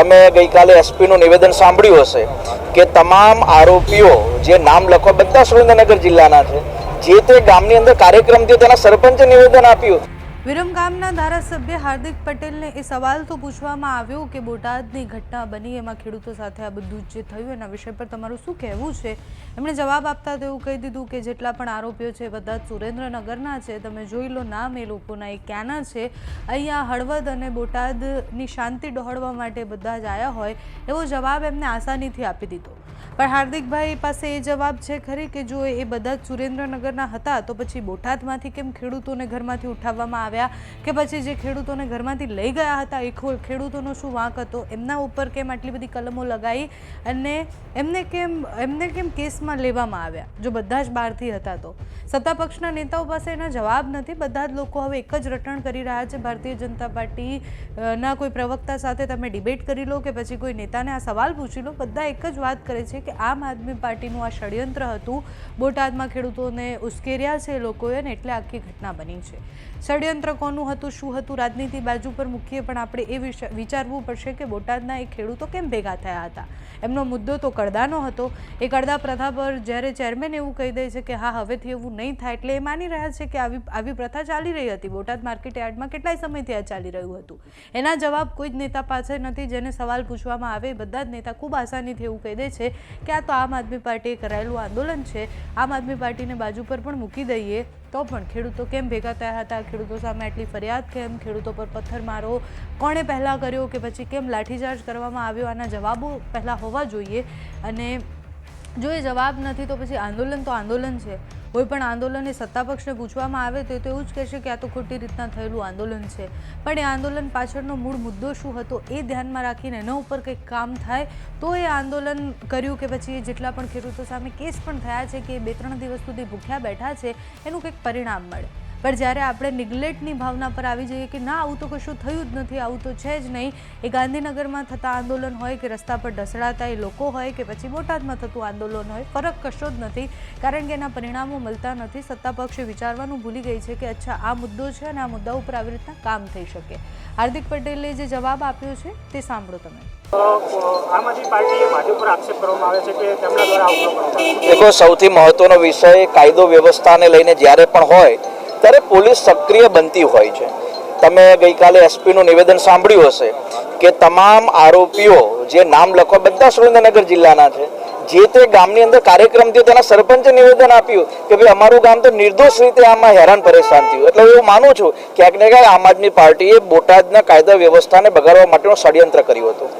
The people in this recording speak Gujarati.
તમે ગઈકાલે એસપીનું નિવેદન સાંભળ્યું હશે કે તમામ આરોપીઓ જે નામ લખવા, બધા સુરેન્દ્રનગર જિલ્લાના છે, જે તે ગામની અંદર કાર્યક્રમ થયો તેના સરપંચે નિવેદન આપ્યું વિરમગામના ધારાસભ્ય હાર્દિક પટેલને એ સવાલ તો પૂછવામાં આવ્યો કે બોટાદની ઘટના બની, એમાં ખેડૂતો સાથે આ બધું જ થયું એના વિષય પર તમારું શું કહેવું છે? એમણે જવાબ આપતા તેવું કહી દીધું કે જેટલા પણ આરોપીઓ છે બધા સુરેન્દ્રનગરના છે. તમે જોઈ લો નામ, એ લોકોના એ ક્યાંના છે. અહીંયા હળવદ અને બોટાદની શાંતિ ડહોળવા માટે બધા જ આવ્યા હોય એવો જવાબ એમને આસાનીથી આપી દીધો. પણ હાર્દિકભાઈ પાસે એ જવાબ છે ખરી કે જો એ બધા જ સુરેન્દ્રનગરના હતા તો પછી બોટાદમાંથી કેમ ખેડૂતોને ઘરમાંથી ઉઠાવવામાં આવ્યા કે પછી જે ખેડૂતોને ઘરમાંથી લઈ ગયા હતા એ ખેડૂતોનો શું વાંક હતો? એમના ઉપર કેમ આટલી બધી કલમો લગાવી અને એમને કેમ એમને કેમ કેસમાં લેવામાં આવ્યા? જો બધા જ બહારથી હતા તો. સત્તા પક્ષના નેતાઓ પાસે એના જવાબ નથી. બધા જ લોકો હવે એક જ રટણ કરી રહ્યા છે. ભારતીય જનતા પાર્ટી ના કોઈ પ્રવક્તા સાથે તમે ડિબેટ કરી લો કે પછી કોઈ નેતાને આ સવાલ પૂછી લો, બધા એક જ વાત કરે છે કે આમ આદમી પાર્ટીનું આ ષડયંત્ર હતું. બોટાદમાં ખેડૂતોને ઉશ્કેર્યા છે લોકોએ ને એટલે આખી ઘટના બની છે. ષડયંત્ર કોનું હતું, શું હતું, રાજનીતિ બાજુ પર મૂકીએ પણ આપણે એ વિશે વિચારવું પડશે કે બોટાદના એ ખેડૂતો કેમ ભેગા થયા હતા? એમનો મુદ્દો તો કડદાનો હતો. એ કડદા પ્રથા પર જ્યારે ચેરમેન એવું કહી દે છે કે, હા, હવેથી એવું નહીં થાય, એટલે એ માની રહ્યા છે કે આવી આવી પ્રથા ચાલી રહી હતી. બોટાદ માર્કેટ યાર્ડમાં કેટલાય સમયથી આ ચાલી રહ્યું હતું. એના જવાબ કોઈ જ નેતા પાસે નથી. જેને સવાલ પૂછવામાં આવે બધા જ નેતા ખૂબ આસાનીથી એવું કહી દે છે કે, આ તો આમ આદમી પાર્ટીએ કરાયેલું આંદોલન છે. આમ આદમી પાર્ટીને બાજુ પર પણ મૂકી દઈએ. તો પણ ખેડૂતો કેમ ભેગા થયા હતા? ખેડૂતો સામે આટલી ફરિયાદ કેમ? ખેડૂતો પર પથ્થરમારો કોણે પહેલાં કર્યો કે પછી કેમ લાઠીચાર્જ કરવામાં આવ્યો? આના જવાબો પહેલાં હોવા જોઈએ. અને જો એ જવાબ નથી તો પછી આંદોલન તો આંદોલન છે. કોઈ પણ આંદોલન એ સત્તા પક્ષને પૂછવામાં આવે તો એવું જ કહેશે કે આ તો ખોટી રીતના થયેલું આંદોલન છે. પણ એ આંદોલન પાછળનો મૂળ મુદ્દો શું હતો એ ધ્યાનમાં રાખીને એના ઉપર કંઈક કામ થાય તો એ આંદોલન કર્યું કે પછી એ જેટલા પણ ખેડૂતો સામે કેસ પણ થયા છે કે બે ત્રણ દિવસ સુધી ભૂખ્યા બેઠા છે, એનું કંઈક પરિણામ મળે. પણ જ્યારે આપણે નિગ્લેક્ટની ભાવના પર આવી જઈએ કે ના આવું તો કશું થયું જ નથી આવું તો છે જ નહીં એ ગાંધીનગરમાં થતા આંદોલન હોય કે રસ્તા પર ઢસડાતા એ લોકો હોય કે પછી બોટાદમાં થતું આંદોલન હોય ફરક કશો જ નથી કારણ કે એના પરિણામો મળતા નથી. સત્તા પક્ષે વિચારવાનું ભૂલી ગઈ છે કે અચ્છા આ મુદ્દો છે અને આ મુદ્દા ઉપર આવી રીતના કામ થઈ શકે. હાર્દિક પટેલે જે જવાબ આપ્યો છે તે સાંભળો તમે. આમ આદમી પાર્ટીએ ભાજપ પર આક્ષેપ કરવામાં આવે છે કે તેમના દ્વારા દેખો સૌથી મહત્વનો વિષય કાયદો વ્યવસ્થાને લઈને જ્યારે પણ હોય ત્યારે પોલીસ સક્રિય બનતી હોય છે. તમે ગઈકાલે એસપીનું નિવેદન સાંભળ્યું હશે કે તમામ આરોપીઓ જે નામ લખવા, બધા સુરેન્દ્રનગર જિલ્લાના છે, જે તે ગામની અંદર કાર્યક્રમ થયો, તેના સરપંચે નિવેદન આપ્યું કે ભાઈ અમારું ગામ તો નિર્દોષ રીતે આમાં હેરાન પરેશાન થયું. એટલે હું માનું છું, ક્યાંક ને ક્યાંક આમ આદમી પાર્ટીએ બોટાદના કાયદા વ્યવસ્થાને બગાડવા માટેનું ષડયંત્ર કર્યું હતું.